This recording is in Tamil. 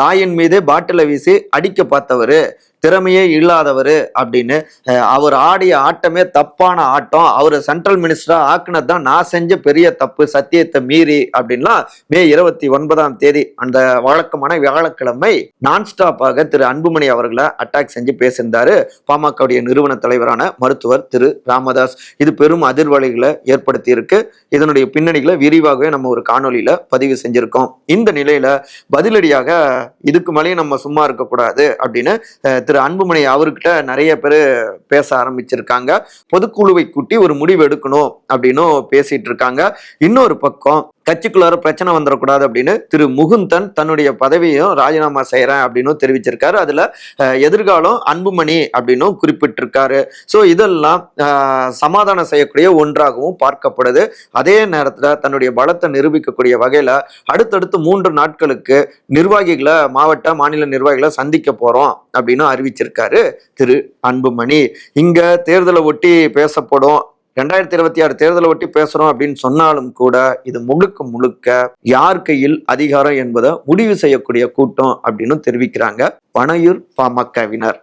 தாயின் மீதே பாட்டிலை வீசி அடிக்க பார்த்தவர் திறமையே இல்லாதவர் அப்படின்னு அவர் ஆடிய ஆட்டமே தப்பான ஆட்டம். அவர் சென்ட்ரல் மினிஸ்டரா ஆக்குனது தான் நான் செஞ்ச பெரிய தப்பு சத்தியத்தை மீறி அப்படின்லாம் மே இருபத்தி ஒன்பதாம் தேதி அந்த வழக்கமான வியாழக்கிழமை நான் ஸ்டாப்பாக திரு அன்புமணி அவர்களை அட்டாக் செஞ்சு பேசியிருந்தாரு. பாமகவுடைய நிறுவன தலைவரான மருத்துவர் திரு ராமதாஸ். இது பெரும் அதிர்வலைகளை ஏற்படுத்தி இருக்கு இதனுடைய பின்னணிகளை விரிவாகவே நம்ம ஒரு காணொலியில பதிவு செஞ்சிருக்கோம். இந்த நிலையில பதிலடியாக இதுக்கு மேலேயும் நம்ம சும்மா இருக்கக்கூடாது அப்படின்னு திரு அன்புமணி அவர்கிட்ட நிறைய பேர் பேச ஆரம்பிச்சிருக்காங்க. பொதுக்குழுவை கூட்டி ஒரு முடிவு எடுக்கணும் அப்படின்னும் பேசிட்டு இருக்காங்க. இன்னொரு பக்கம் கட்சிக்குள்ளார பிரச்சனை வந்துடக்கூடாது அப்படின்னு திரு முகுந்தன் தன்னுடைய பதவியும் ராஜினாமா செய்கிறேன் அப்படின்னு தெரிவிச்சிருக்காரு. அதில் எதிர்காலம் அன்புமணி அப்படின்னும் குறிப்பிட்டிருக்காரு. ஸோ இதெல்லாம் சமாதானம் செய்யக்கூடிய ஒன்றாகவும் பார்க்கப்படுது. அதே நேரத்தில் தன்னுடைய பலத்தை நிரூபிக்கக்கூடிய வகையில் அடுத்தடுத்து மூன்று நாட்களுக்கு நிர்வாகிகளை மாவட்ட மாநில நிர்வாகிகளை சந்திக்க போகிறோம் அப்படின்னு அறிவிச்சிருக்காரு திரு அன்புமணி. இங்கே தேர்தலை ஒட்டி பேசப்படும் ரெண்டாயிரத்தி இருபத்தி ஆறு தேர்தலை ஒட்டி பேசுறோம் அப்படின்னு சொன்னாலும் கூட இது முழுக்க முழுக்க யார் கையில் அதிகாரம் என்பதை முடிவு செய்யக்கூடிய கூட்டம் அப்படின்னு தெரிவிக்கிறாங்க பனையூர் பாமகவினர்